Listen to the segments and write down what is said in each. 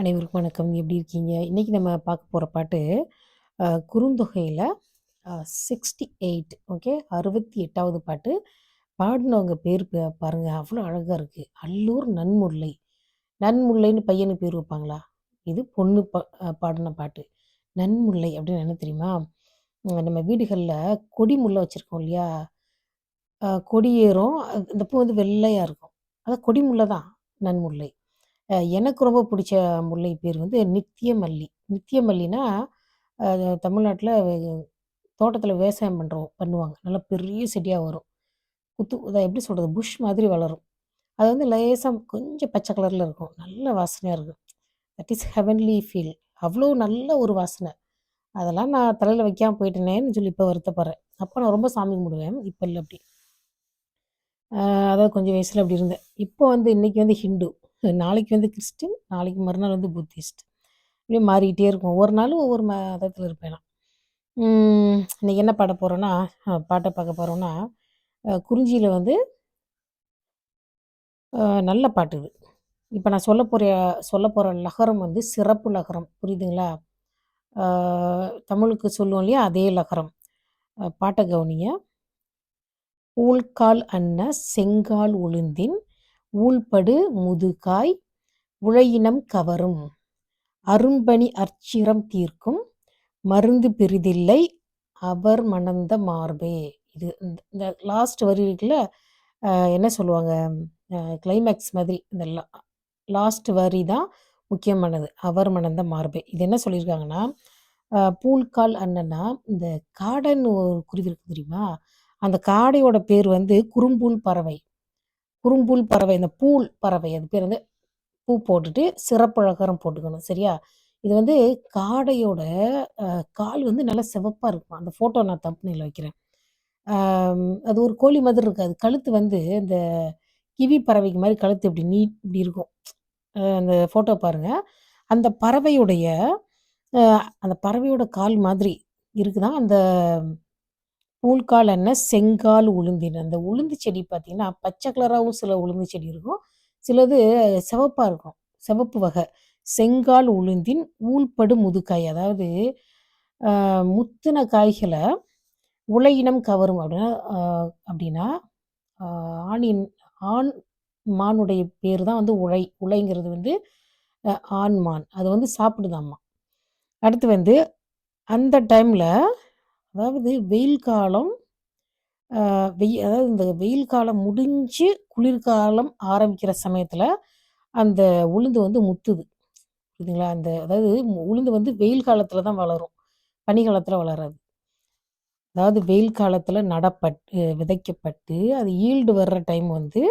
அனைவருக்கும் வணக்கம். எப்படி இருக்கீங்க? இன்னைக்கு நம்ம பார்க்க போகிற பாட்டு, குறுந்தொகையில் சிக்ஸ்டி எயிட் ஓகே அறுபத்தி எட்டாவது பாட்டு. பாடினவங்க பேர் பாருங்கள் அவ்வளோ அழகாக இருக்குது "அல்லூர் நன்முல்லை." நன்முல்லைன்னு பையனுக்கு பேர் வைப்பாங்களா? இது பொண்ணு பா பாடின பாட்டு. நன்முல்லை அப்படின்னு என்ன தெரியுமா? நம்ம வீடுகளில் கொடி முல்லை வச்சுருக்கோம் இல்லையா? கொடி ஏறும். இந்த பூ வந்து வெள்ளையாக இருக்கும். அதான் கொடி முல்லை தான் நன்முல்லை. எனக்கு ரொம்ப பிடிச்ச முல்லை பேர் வந்து நித்தியமல்லி. நித்தியமல்லினா, அ தமிழ்நாட்டில் தோட்டத்தில் விவசாயம் பண்ணுறோம் பண்ணுவாங்க. நல்லா பெரிய செடியாக வரும். குத்து அதை எப்படி சொல்கிறது புஷ் மாதிரி வளரும். அது வந்து லேசாக கொஞ்சம் பச்சை கலரில் இருக்கும். நல்ல வாசனையாக இருக்கும். That is heavenly feel. அவ்வளோ நல்ல ஒரு வாசனை. அதெல்லாம் நான் தலையில் வைக்காமல் போயிட்டேனேன்னு சொல்லி இப்போ வருத்தப்படுறேன். அப்போ நான் ரொம்ப சாமி கும்பிடுவேன். இப்போ இல்லை அப்படி. அதாவது கொஞ்சம் வயசில் அப்படி இருந்தேன். இப்போ வந்து இன்றைக்கி வந்து ஹிந்து. நாளைக்கு வந்து கிறிஸ்டின், நாளைக்கு மறுநாள் வந்து புத்திஸ்ட். இப்படியே மாறிக்கிட்டே இருக்கும். ஒவ்வொரு நாளும் ஒவ்வொரு மதத்தில் இருப்பேன் நான். இன்னைக்கு என்ன பாட போகிறோன்னா பாட்டை பார்க்க போகிறோன்னா குறிஞ்சியில் வந்து நல்ல பாட்டு இது. இப்போ நான் சொல்லப் போகிற சொல்ல போகிற லகரம் வந்து சிறப்பு லகரம். புரியுதுங்களா? தமிழுக்கு சொல்லுவோம் இல்லையா? அதே லகரம். பாட்ட கவனிங்க. "ஊழ்கால் அன்ன செங்கால் உளுந்தின் ஊழ்படு முதுகாய் உழையினம் கவரும் அரும்பணி அற்சிரம் தீர்க்கும் மருந்து பெரிதில்லை அவர் மணந்த மார்பே." இது இந்த இந்த லாஸ்ட் வரிகளில் என்ன சொல்லுவாங்க? கிளைமேக்ஸ் மாதிரி இந்த லா லாஸ்ட் வரி தான் முக்கியமானது. அவர் மணந்த மார்பே. இது என்ன சொல்லியிருக்காங்கன்னா, பூல்கால் பூழ்கால் அன்னன்னா, இந்த காடைன்னு ஒரு குருவி இருக்கு தெரியுமா? அந்த காடையோட பேர் வந்து குறும்பூல் பறவை. குறும்பூல் பறவை. இந்த பூல் பறவை. அது பேர் வந்து பூ போட்டுட்டு சிறப்பலகாரம் போட்டுக்கணும். சரியா? இது வந்து காடையோட கால் வந்து நல்லா சிவப்பாக இருக்கும். அந்த ஃபோட்டோ நான் தம்ப்நெயில்ல வைக்கிறேன். அது ஒரு கோழி மாதிரி இருக்காது. கழுத்து வந்து இந்த கிவி பறவைக்கு மாதிரி கழுத்து இப்படி நீட் இப்படி இருக்கும். அந்த ஃபோட்டோ பாருங்கள் அந்த பறவையுடைய அந்த பறவையோட கால் மாதிரி இருக்குதான் அந்த பூல்கால் என்ன செங்கால் உளுந்தின். அந்த உளுந்து செடி பார்த்திங்கன்னா பச்சை கலராகவும் சில உளுந்து செடி இருக்கும். சிலது சிவப்பாக இருக்கும். சிவப்பு வகை. செங்கால் உளுந்தின் ஊழ்படு முதுகாய். அதாவது முத்தின காய்களை உலையினம் கவரும் அப்படின்னா அப்படின்னா, ஆணின் ஆண் மானுடைய பேர் தான் வந்து உழை. உழைங்கிறது வந்து ஆண் மான். அது வந்து சாப்பிடுதாம்மா அடுத்து வந்து அந்த டைமில் அதாவது வெயில் காலம் வெய் அதாவது இந்த வெயில் காலம் முடிஞ்சு குளிர்காலம் ஆரம்பிக்கிற சமயத்தில் அந்த உளுந்து வந்து முத்துது. புரியுதுங்களா? அந்த அதாவது உளுந்து வந்து வெயில் காலத்தில் தான் வளரும். பனி காலத்தில வளராது. அதாவது வெயில் காலத்தில் நடப்பட்டு விதைக்கப்பட்டு, அது ஈல்டு வர்ற டைம் வந்து,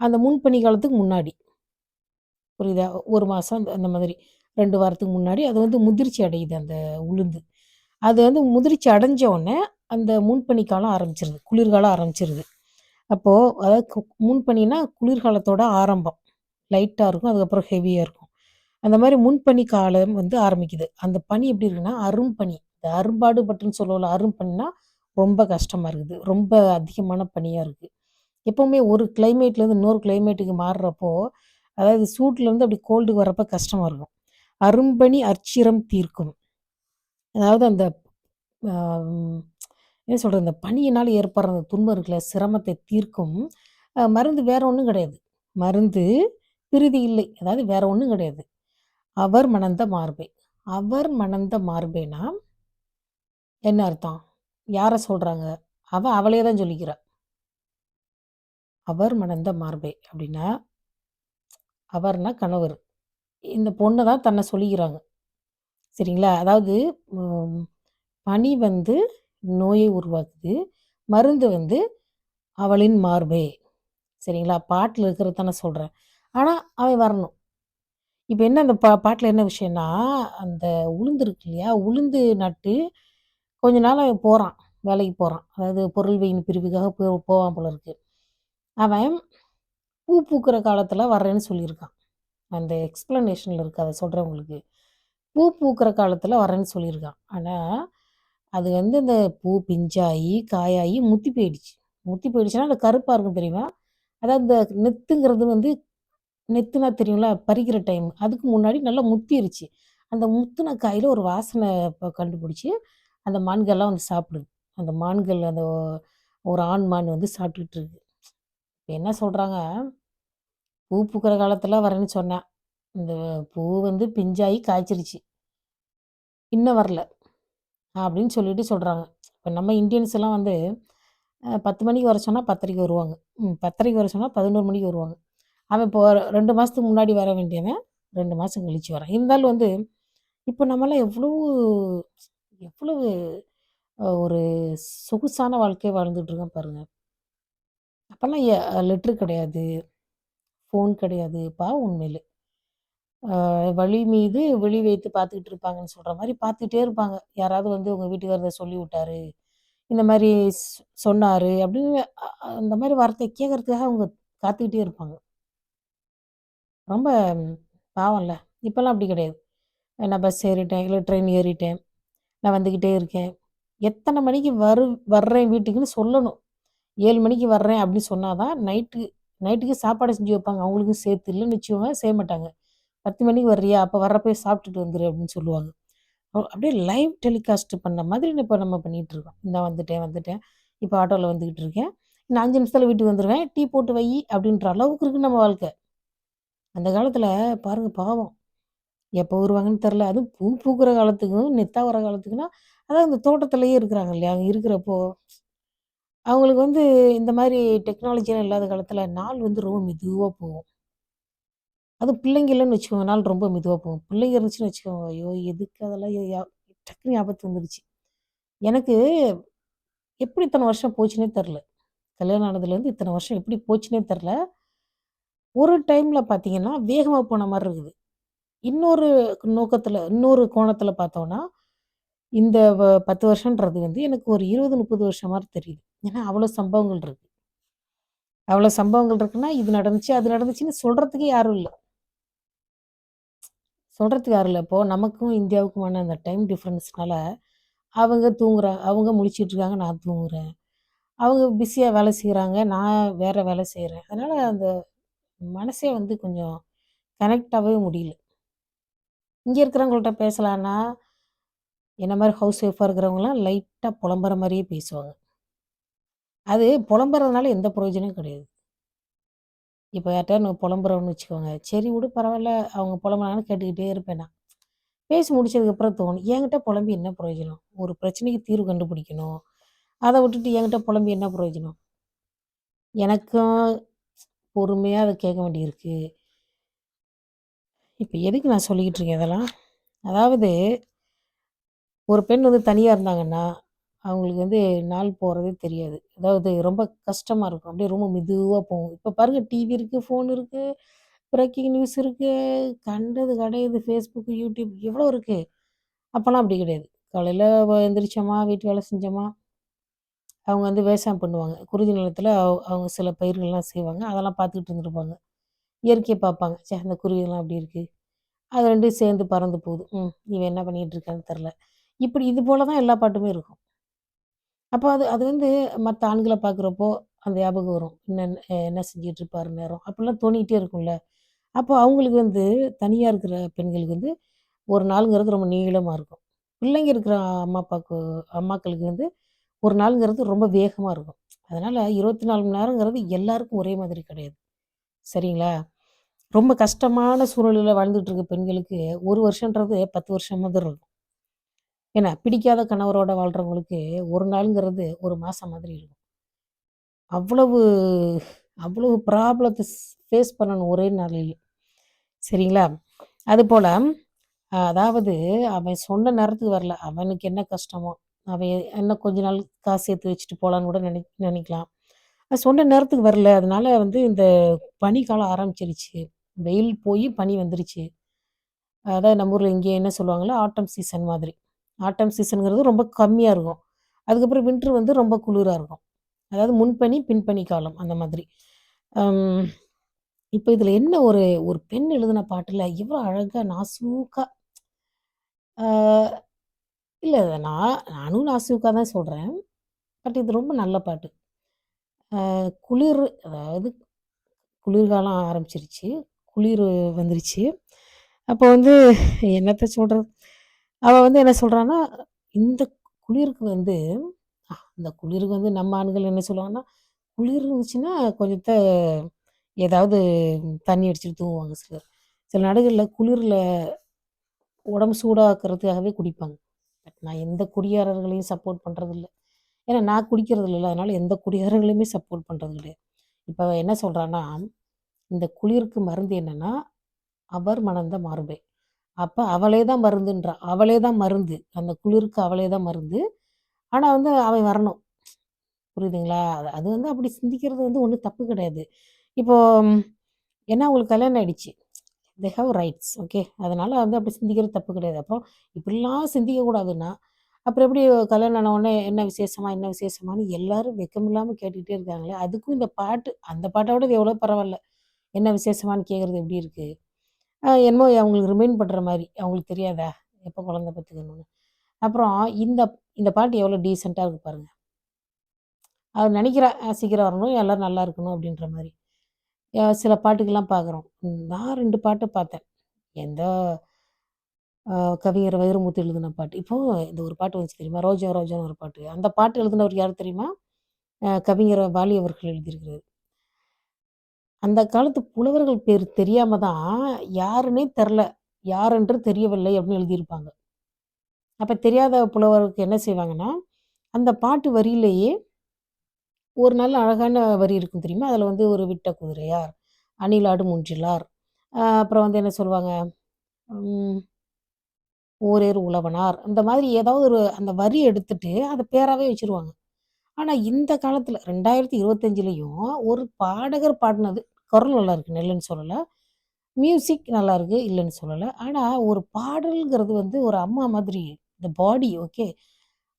அந்த முன்பனி காலத்துக்கு முன்னாடி. புரியுதா? ஒரு மாதம் அந்த அந்த மாதிரி ரெண்டு வாரத்துக்கு முன்னாடி அது வந்து முதிர்ச்சி அடையுது அந்த உளுந்து. அது வந்து முதிர்ச்சி அடைஞ்ச உடனே, அந்த முன்பனி காலம் ஆரம்பிச்சிருது. குளிர்காலம் ஆரம்பிச்சிருது. அப்போது அதாவது முன்பனினா குளிர்காலத்தோட ஆரம்பம். லைட்டாக இருக்கும். அதுக்கப்புறம் ஹெவியாக இருக்கும். அந்த மாதிரி முன்பனி காலம் வந்து ஆரம்பிக்குது. அந்த பனி எப்படி இருக்குன்னா, அரும்பனி. இந்த அரும்பாடு பட்டுன்னு சொல்லுவோம்ல, அரும்பனினா ரொம்ப கஷ்டமாக இருக்குது. ரொம்ப அதிகமான பனியாக இருக்குது எப்போவுமே ஒரு கிளைமேட்லேருந்து இன்னொரு கிளைமேட்டுக்கு மாறுறப்போ, அதாவது சூட்லேருந்து அப்படி கோல்டுக்கு வரப்போ கஷ்டமாக இருக்கும். அரும்பனி அற்சிரம் தீர்க்கும். அதாவது அந்த என்ன சொல்கிறது இந்த பணியினால் ஏற்படுற அந்த துன்பம் இருக்குல்ல, சிரமத்தை தீர்க்கும் மருந்து வேற ஒன்றும் கிடையாது. மருந்து பிரிதி இல்லை. அதாவது வேற ஒன்றும் கிடையாது. அவர் மணந்த மார்பே. அவர் மணந்த மார்பேனா என்ன அர்த்தம்? யாரை சொல்கிறாங்க அவ அவளே தான் சொல்லிக்கிறா. அவர் மணந்த மார்பே அப்படின்னா, அவர்னா கணவர். இந்த பொண்ணு தான் தன்னை சொல்லிக்கிறாங்க. சரிங்களா? அதாவது பனி வந்து நோயை உருவாக்குது. மருந்து வந்து அவளின் மார்பே. சரிங்களா? பாட்டில் இருக்கிறது தானே சொல்கிறேன் ஆனால் அவன் வரணும். இப்போ என்ன அந்த பா பாட்டில் என்ன விஷயம்னா, அந்த உளுந்து இருக்கு இல்லையா? உளுந்து நட்டு கொஞ்ச நாள் அவன் போகிறான் வேலைக்கு போகிறான் அதாவது பொருள் வெயின் பிரிவுக்காக போ போவான் போல இருக்கு. அவன் பூ பூக்கிற காலத்தில் வர்றேன்னு சொல்லியிருக்கான். அந்த எக்ஸ்ப்ளனேஷனில் இருக்குது அதை சொல்கிறேன் உங்களுக்கு. பூ பூக்கிற காலத்தில் வரேன்னு சொல்லியிருக்கான். ஆனால் அது வந்து அந்த பூ பிஞ்சாயி, காயாகி முத்தி போயிடுச்சு. முத்தி போயிடுச்சுன்னா, அது கருப்பாக இருக்கும் தெரியுமா? அதாவது இந்த நெத்துங்கிறது வந்து நெத்துனா தெரியும்ல, பறிக்கிற டைம். அதுக்கு முன்னாடி நல்லா முத்திருச்சு. அந்த முத்துன காயில் ஒரு வாசனை இப்போ கண்டுபிடிச்சி அந்த மான்கள்லாம் வந்து சாப்பிடுது. அந்த மான்கள் அந்த ஒரு ஆண் மான் வந்து சாப்பிட்டுட்டு இருக்கு. இப்போ என்ன சொல்கிறாங்க பூ பூக்கிற காலத்தில் வரேன்னு சொன்னேன். இந்த பூ வந்து பிஞ்சாயி காய்ச்சிருச்சு. இன்னும் வரல. அப்படின்னு சொல்லிட்டு சொல்கிறாங்க இப்போ நம்ம இந்தியன்ஸ் எல்லாம் வந்து பத்து மணிக்கு வர சொன்னால் பத்தரைக்கு வருவாங்க. ம் 10:30க்கு வர சொன்னால் பதினோரு மணிக்கு வருவாங்க. அவன் இப்போ ரெண்டு மாதத்துக்கு முன்னாடி வர வேண்டியவன் ரெண்டு மாதம் கழிச்சு வரான். இருந்தாலும் வந்து இப்போ நம்மலாம் எவ்வளோ எவ்வளவு ஒரு சொகுசான வாழ்க்கையை வாழ்ந்துட்டுருக்கோம் பாருங்கள் அப்போல்லாம் லெட்ரு கிடையாது. ஃபோன் கிடையாது. பா உண்மையிலே. வழி மீது விழி வைத்து பார்த்துக்கிட்டு இருப்பாங்கன்னு சொல்கிற மாதிரி பார்த்துக்கிட்டே இருப்பாங்க. யாராவது வந்து உங்கள் வீட்டுக்காரர் சொல்லி விட்டாரு. இந்த மாதிரி சொன்னார் அப்படின்னு அந்த மாதிரி வார்த்தை கேட்கறதுக்காக அவங்க காத்துக்கிட்டே இருப்பாங்க. ரொம்ப பாவம்ல. இப்போல்லாம் அப்படி கிடையாது. நான் பஸ் ஏறிட்டேன், இல்லை ட்ரெயின் ஏறிட்டேன். நான் வந்துக்கிட்டே இருக்கேன். எத்தனை மணிக்கு வரு வர்றேன் வீட்டுக்குன்னு சொல்லணும். ஏழு மணிக்கு வர்றேன் அப்படின்னு சொன்னாதான் நைட்டு நைட்டுக்கு சாப்பாடு செஞ்சு வைப்பாங்க. அவங்களுக்கும் சேர்த்து. இல்லைன்னு வச்சுக்கோங்க செய்ய மாட்டாங்க. 10 மணிக்கு வர்றியா? அப்போ வர்றப்போ சாப்பிட்டுட்டு வந்துரு அப்படின்னு சொல்லுவாங்க. அ அப்படியே லைவ் டெலிகாஸ்ட் பண்ண மாதிரி இப்போ நம்ம பண்ணிகிட்டு இருக்கோம். நான் வந்துட்டேன், வந்துட்டேன். இப்போ ஆட்டோவில் வந்துக்கிட்டு இருக்கேன். இன்னும் அஞ்சு நிமிஷத்தில் வீட்டுக்கு வந்துடுவேன் டீ போட்டு வை அப்படின்ற அளவுக்கு இருக்குது நம்ம வாழ்க்கை. அந்த காலத்தில் பாருங்க பாவம். எப்போ வருவாங்கன்னு தெரில அதுவும் பூ பூக்கிற காலத்துக்கும், நெத்தா வர காலத்துக்குன்னா, அதாவது இந்த தோட்டத்திலேயே இருக்கிறாங்க இல்லையா? அங்கே இருக்கிறப்போ, அவங்களுக்கு வந்து இந்த மாதிரி டெக்னாலஜிலாம் இல்லாத காலத்தில் நாள் வந்து ரொம்ப மெதுவாக போகும். அதுவும் பிள்ளைங்க இல்லன்னு வச்சுக்கோங்க, நாள் ரொம்ப மெதுவாக போகும். பிள்ளைங்க இருந்துச்சுன்னு வச்சுக்கோங்க, ஐயோ! எதுக்கு அதெல்லாம் டக்குனு ஞாபகத்துக்கு வந்துடுச்சு எனக்கு எப்படி இத்தனை வருஷம் போச்சுன்னே தெரில கல்யாணம் ஆனதுலேருந்து இத்தனை வருஷம் எப்படி போச்சுன்னே தெரில ஒரு டைமில் பார்த்தீங்கன்னா, வேகமாக போன மாதிரி இருக்குது. இன்னொரு நோக்கத்தில் இன்னொரு கோணத்தில் பார்த்தோன்னா இந்த வ 10 வருஷம்ன்றது வந்து எனக்கு ஒரு 20, 30 வருஷம் மாதிரி தெரியுது. ஏன்னா அவ்வளோ சம்பவங்கள் இருக்குது அவ்வளோ சம்பவங்கள் இருக்குன்னா, இது நடந்துச்சு, அது நடந்துச்சுன்னு சொல்கிறதுக்கே யாரும் இல்லை சொல்கிறதுக்கு யாரும் இல்லை இப்போது நமக்கும் இந்தியாவுக்குமான அந்த டைம் டிஃப்ரென்ஸ்னால அவங்க தூங்குற அவங்க முழிச்சிட்ருக்காங்க நான் தூங்குறேன். அவங்க பிஸியாக வேலை செய்கிறாங்க நான் வேறு வேலை செய்கிறேன் அதனால் அந்த மனசே வந்து கொஞ்சம் கனெக்டாகவே முடியல. இங்கே இருக்கிறவங்கள்ட்ட பேசலான்னா, என்ன மாதிரி ஹவுஸ் ஒய்ஃபாக இருக்கிறவங்களாம் லைட்டாக புலம்புற மாதிரியே பேசுவாங்க. அது புலம்புறதுனால எந்த பிரயோஜனமும் கிடையாது. இப்போ யார்கிட்ட நம்ம புலம்புறோன்னு வச்சுக்கோங்க, சரி விடு பரவாயில்ல அவங்க புலம்புனாங்கன்னு கேட்டுக்கிட்டே இருப்பேன் நான். பேசி முடிச்சதுக்கப்புறம் தோணும், என்கிட்ட புலம்பி என்ன பிரயோஜனம்? ஒரு பிரச்சனைக்கு தீர்வு கண்டுபிடிக்கணும். அதை விட்டுட்டு என்கிட்ட புலம்பி என்ன பிரயோஜனம்? எனக்கும் பொறுமையாக அதை கேட்க வேண்டியிருக்கு. இப்போ எதுக்கு நான் சொல்லிக்கிட்டு இருக்கேன் இதெல்லாம்? அதாவது ஒரு பெண் வந்து தனியாக இருந்தாங்கன்னா, அவங்களுக்கு வந்து நாள் போகிறதே தெரியாது. அதாவது ரொம்ப கஷ்டமாக இருக்கும். அப்படியே ரொம்ப மெதுவாக போகும். இப்போ பாருங்கள் டிவி இருக்குது ஃபோன் இருக்குது பிரேக்கிங் நியூஸ் இருக்குது கண்டது கிடையாது ஃபேஸ்புக்கு யூடியூப் எவ்வளோ இருக்குது அப்போல்லாம் அப்படி கிடையாது. காலையில் எந்திரிச்சோமா, வீட்டு வேலை செஞ்சோமா, அவங்க வந்து விவசாயம் பண்ணுவாங்க. குருதி நிலத்தில் அவ் அவங்க சில பயிர்கள்லாம் செய்வாங்க. அதெல்லாம் பார்த்துக்கிட்டு இருந்துருப்பாங்க இயற்கையை பார்ப்பாங்க. சே அந்த குருவிலாம் அப்படி இருக்குது அது ரெண்டும் சேர்ந்து பறந்து போகுது. ம். இவன் என்ன பண்ணிகிட்டு இருக்கான்னு தெரில இப்படி இது போல தான் எல்லா பாட்டுமே இருக்கும். அப்போ அது அது வந்து மற்ற ஆண்களை பார்க்குறப்போ, அந்த ஞாபகம் வரும். என்ன என்ன செஞ்சிட்டு இருப்பாரு நேரம் அப்படிலாம் தோணிக்கிட்டே இருக்கும்ல. அப்போ அவங்களுக்கு வந்து தனியாக இருக்கிற பெண்களுக்கு வந்து ஒரு நாளுங்கிறது ரொம்ப நீளமாக இருக்கும். பிள்ளைங்க இருக்கிற அம்மா, அப்பாக்கு அம்மாக்களுக்கு வந்து ஒரு நாளுங்கிறது ரொம்ப வேகமாக இருக்கும். அதனால் இருபத்தி நாலு மணி நேரங்கிறது எல்லாருக்கும் ஒரே மாதிரி கிடையாது. சரிங்களா? ரொம்ப கஷ்டமான சூழலில் வாழ்ந்துட்டு இருக்க பெண்களுக்கு ஒரு வருஷம்ன்றது 10 வருஷம் மாதிரி இருக்கும். ஏன்னா, பிடிக்காத கணவரோட வாழ்கிறவங்களுக்கு ஒரு நாளுங்கிறது ஒரு மாதம் மாதிரி இருக்கும். அவ்வளவு அவ்வளவு ப்ராப்ளத்தை ஃபேஸ் பண்ணணும் ஒரே நாளில் சரிங்களா? அதுபோல் அதாவது அவன் சொன்ன நேரத்துக்கு வரல. அவனுக்கு என்ன கஷ்டமோ, அவன் என்ன கொஞ்ச நாள் காசு சேர்த்து வச்சுட்டு போகலான்னு கூட நினை நினைக்கலாம். சொன்ன நேரத்துக்கு வரல. அதனால வந்து இந்த பனி காலம் ஆரம்பிச்சிருச்சு. வெயில் போய் பனி வந்துருச்சு. அதான் நம்ம ஊரில் இங்கே என்ன சொல்லுவாங்களோ ஆட்டம் சீசன் மாதிரி. ஆட்டம் சீசனுங்கிறது ரொம்ப கம்மியாக இருக்கும். அதுக்கப்புறம் வின்டர் வந்து ரொம்ப குளிராக இருக்கும். அதாவது முன்பனி, பின்பனி காலம் அந்த மாதிரி. இப்போ இதில் என்ன ஒரு ஒரு பெண் எழுதின பாட்டில் இவ்வளோ அழகாக நாசூக்கா இல்லை நான் நானும் நாசூக்கா தான் சொல்கிறேன் பட் இது ரொம்ப நல்ல பாட்டு. குளிர் அதாவது குளிர்காலம் ஆரம்பிச்சிருச்சு. குளிர் வந்துருச்சு. அப்போ வந்து என்னத்த சொல்கிறது அவள் வந்து என்ன சொல்கிறான்னா இந்த குளிருக்கு வந்து இந்த குளிருக்கு வந்து நம்ம ஆண்கள் என்ன சொல்லுவாங்கன்னா, குளிர் இருந்துச்சுன்னா கொஞ்சத்த ஏதாவது தண்ணி அடிச்சுட்டு தூங்குவாங்க சிலர். சில நாடுகளில் குளிரில் உடம்பு சூடாக்குறதுக்காகவே குடிப்பாங்க. பட் நான் எந்த குடியாரர்களையும் சப்போர்ட் பண்ணுறதில்ல ஏன்னா நான் குடிக்கிறது இல்லை அதனால் எந்த குடியாரங்களையுமே சப்போர்ட் பண்ணுறது கிடையாது. இப்போ என்ன சொல்கிறான்னா இந்த குளிருக்கு மருந்து என்னென்னா அவர் மணந்த மார்பே. அப்போ அவளே தான் மருந்துன்றா. அவளே தான் மருந்து. அந்த குளிருக்கு அவளே தான் மருந்து. ஆனால் வந்து அவன் வரணும். புரியுதுங்களா? அது அது வந்து அப்படி சிந்திக்கிறது வந்து ஒன்றும் தப்பு கிடையாது. இப்போது ஏன்னா அவங்களுக்கு கல்யாணம் ஆகிடுச்சு தே ஹேவ் ரைட்ஸ். ஓகே. அதனால் வந்து அப்படி சிந்திக்கிறது தப்பு கிடையாது. அப்புறம் இப்படிலாம் சிந்திக்கக்கூடாதுன்னா, அப்புறம் எப்படி கல்யாணம் ஆன உடனே என்ன விசேஷமா? என்ன விசேஷமான்னு எல்லாரும் வெக்கமில்லாமல் கேட்டுக்கிட்டே இருக்காங்களே! அதுக்கும் இந்த பாட்டு அந்த பாட்டை விட இது எவ்வளோ பரவாயில்ல என்ன விசேஷமான்னு கேட்குறது எப்படி இருக்குது என்னமோ அவங்களுக்கு ரிமைண்ட் பண்ணுற மாதிரி அவங்களுக்கு தெரியாதா? எப்போ குழந்தை பெத்துக்கணும்னு. அப்புறம் இந்த இந்த பாட்டு எவ்வளோ டீசெண்டாக இருக்கு பாருங்க. அவர் நினைக்கிறா சீக்கிரம் வரணும், எல்லோரும் நல்லா இருக்கணும் அப்படின்ற மாதிரி சில பாட்டுக்கெல்லாம் பார்க்குறோம். நான் ரெண்டு பாட்டு பார்த்தேன். எந்த கவிஞர் வைரமுத்து எழுதின பாட்டு. இப்போ இந்த ஒரு பாட்டு வந்துச்சு தெரியுமா? ரோஜா ரோஜான்னு ஒரு பாட்டு. அந்த பாட்டு எழுதினவர் யார் தெரியுமா? கவிஞர் வாலி அவர்கள் எழுதியிருக்கிறார் அந்த காலத்து புலவர்கள் பேர் தெரியாம தான் யாருன்னே தெரில யாரென்று தெரியவில்லை அப்படின்னு எழுதியிருப்பாங்க. அப்போ தெரியாத புலவருக்கு என்ன செய்வாங்கன்னா, அந்த பாட்டு வரியிலேயே ஒரு நல்ல அழகான வரி இருக்கும் தெரியுமா? அதில் வந்து ஒரு விட்ட குதிரையார், அணிலாடும் முன்றிலார், அப்புறம் வந்து என்ன சொல்லுவாங்க? ம். ஓரேர் உழவனார். அந்த மாதிரி ஏதாவது ஒரு அந்த வரி எடுத்துட்டு அதை பேராகவே வச்சுருவாங்க. ஆனால் இந்த காலத்தில் ரெண்டாயிரத்தி இருபத்தஞ்சிலையும் ஒரு பாடகர் பாடினது குரல் நல்லா இருக்கு, சொல்லலை மியூசிக் நல்லாயிருக்கு, இல்லைன்னு சொல்லலை ஆனால் ஒரு பாடல்ங்கிறது வந்து ஒரு அம்மா மாதிரி. இந்த பாடி ஓகே.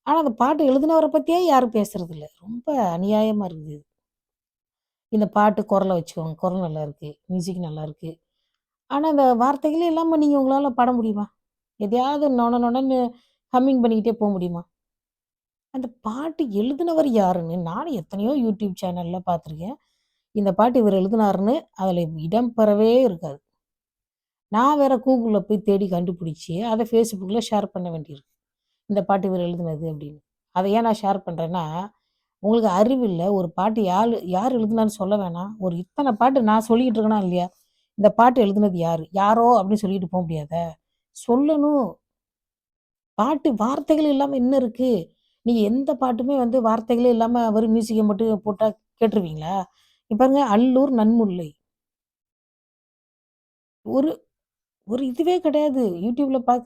ஆனால் அந்த பாட்டு எழுதினவரை பற்றியே யாரும் பேசுறதில்ல. ரொம்ப அநியாயமாக இருக்குது. இந்த பாட்டு குரலை வச்சுக்கோங்க. குரல் நல்லாயிருக்கு, மியூசிக் நல்லாயிருக்கு. ஆனால் அந்த வார்த்தைகளே இல்லாமல் நீங்கள் உங்களால் பாட முடியுமா? எதையாவது நொன நொணன்னு ஹம்மிங் பண்ணிக்கிட்டே போக முடியுமா? அந்த பாட்டு எழுதினவர் யாருன்னு நானும் எத்தனையோ யூடியூப் சேனலில் பார்த்துருக்கேன். இந்த பாட்டு இவர் எழுதினாருன்னு அதில் இடம் பெறவே இருக்காது. நான் வேற கூகுளில் போய் தேடி கண்டுபிடிச்சி அதை ஃபேஸ்புக்கில் ஷேர் பண்ண வேண்டியிருக்கு. இந்த பாட்டு இவர் எழுதினது அப்படின்னு. அதை ஏன் நான் ஷேர் பண்ணுறேன்னா உங்களுக்கு அறிவில்ல. ஒரு பாட்டு யார் யார் எழுதுனான்னு சொல்ல வேணாம். ஒரு இத்தனை பாட்டு நான் சொல்லிக்கிட்டு இருக்கேனா இல்லையா? இந்த பாட்டு எழுதினது யார் யாரோ அப்படின்னு சொல்லிட்டு போக முடியாத சொல்லணும். பாட்டு வார்த்தைகள் இல்லாமல் என்ன இருக்குது நீங்கள் எந்த பாட்டுமே வந்து வார்த்தைகளே இல்லாமல் வெறும் மியூசிக்கை மட்டும் போட்டால் கேட்டுருவீங்களா? பாருங்க "அல்லூர் நன்முல்லை." ஒரு ஒரு இதுவே கிடையாது. யூடியூப்ல பார்க்குற